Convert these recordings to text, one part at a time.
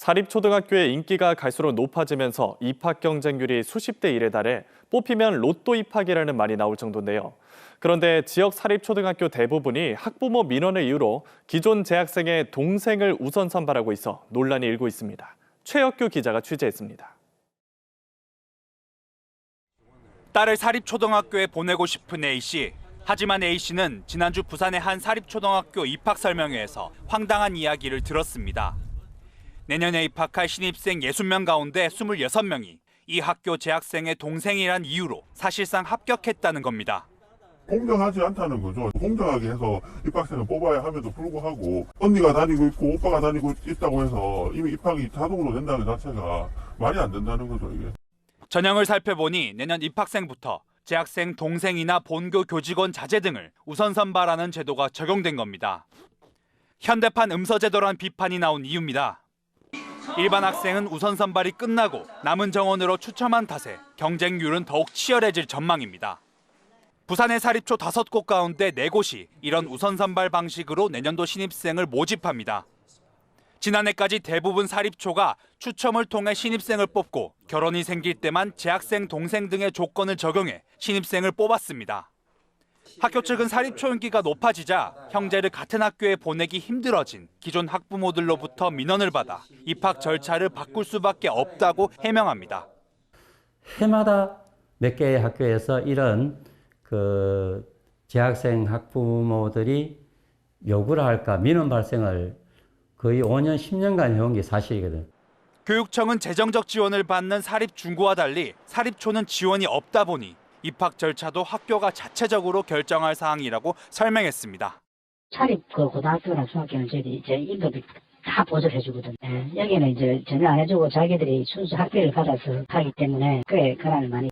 사립초등학교의 인기가 갈수록 높아지면서 입학 경쟁률이 수십 대 1에 달해 뽑히면 로또 입학이라는 말이 나올 정도인데요. 그런데 지역 사립초등학교 대부분이 학부모 민원을 이유로 기존 재학생의 동생을 우선 선발하고 있어 논란이 일고 있습니다. 최혁규 기자가 취재했습니다. 딸을 사립초등학교에 보내고 싶은 A씨. 하지만 A씨는 지난주 부산의 한 사립초등학교 입학 설명회에서 황당한 이야기를 들었습니다. 내년에 입학할 신입생 60명 가운데 26명이 이 학교 재학생의 동생이란 이유로 사실상 합격했다는 겁니다. 공정하지 않다는 거죠. 공정하게 해서 입학생을 뽑아야 함에도 불구하고 언니가 다니고 있고 오빠가 다니고 있다고 해서 이미 입학이 자동으로 된다는 자체가 말이 안 된다는 거죠, 이게. 전형을 살펴보니 내년 입학생부터 재학생 동생이나 본교 교직원 자제 등을 우선 선발하는 제도가 적용된 겁니다. 현대판 음서제도란 비판이 나온 이유입니다. 일반 학생은 우선 선발이 끝나고 남은 정원으로 추첨한 탓에 경쟁률은 더욱 치열해질 전망입니다. 부산의 사립초 5곳 가운데 4곳이 이런 우선 선발 방식으로 내년도 신입생을 모집합니다. 지난해까지 대부분 사립초가 추첨을 통해 신입생을 뽑고 결혼이 생길 때만 재학생 동생 등의 조건을 적용해 신입생을 뽑았습니다. 학교 측은 사립초 인기가 높아지자 형제를 같은 학교에 보내기 힘들어진 기존 학부모들로부터 민원을 받아 입학 절차를 바꿀 수밖에 없다고 해명합니다. 해마다 몇 개의 학교에서 이런 그 재학생 학부모들이 요구를 할까 민원 발생을 거의 5년, 10년간 해온 게 사실이거든. 교육청은 재정적 지원을 받는 사립 중고와 달리 사립초는 지원이 없다 보니 입학 절차도 학교가 자체적으로 결정할 사항이라고 설명했습니다. 사립 그 고등학교나 중학교는 저희 이제 임금이 다 보조를 해주거든. 예, 여기는 이제 전혀 안 해주고 자기들이 순수 학비를 받아서 하기 때문에 꽤 권한을 많이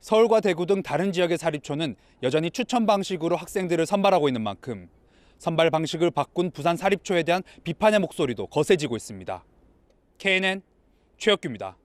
서울과 대구 등 다른 지역의 사립초는 여전히 추천 방식으로 학생들을 선발하고 있는 만큼 선발 방식을 바꾼 부산 사립초에 대한 비판의 목소리도 거세지고 있습니다. KNN 최혁규입니다.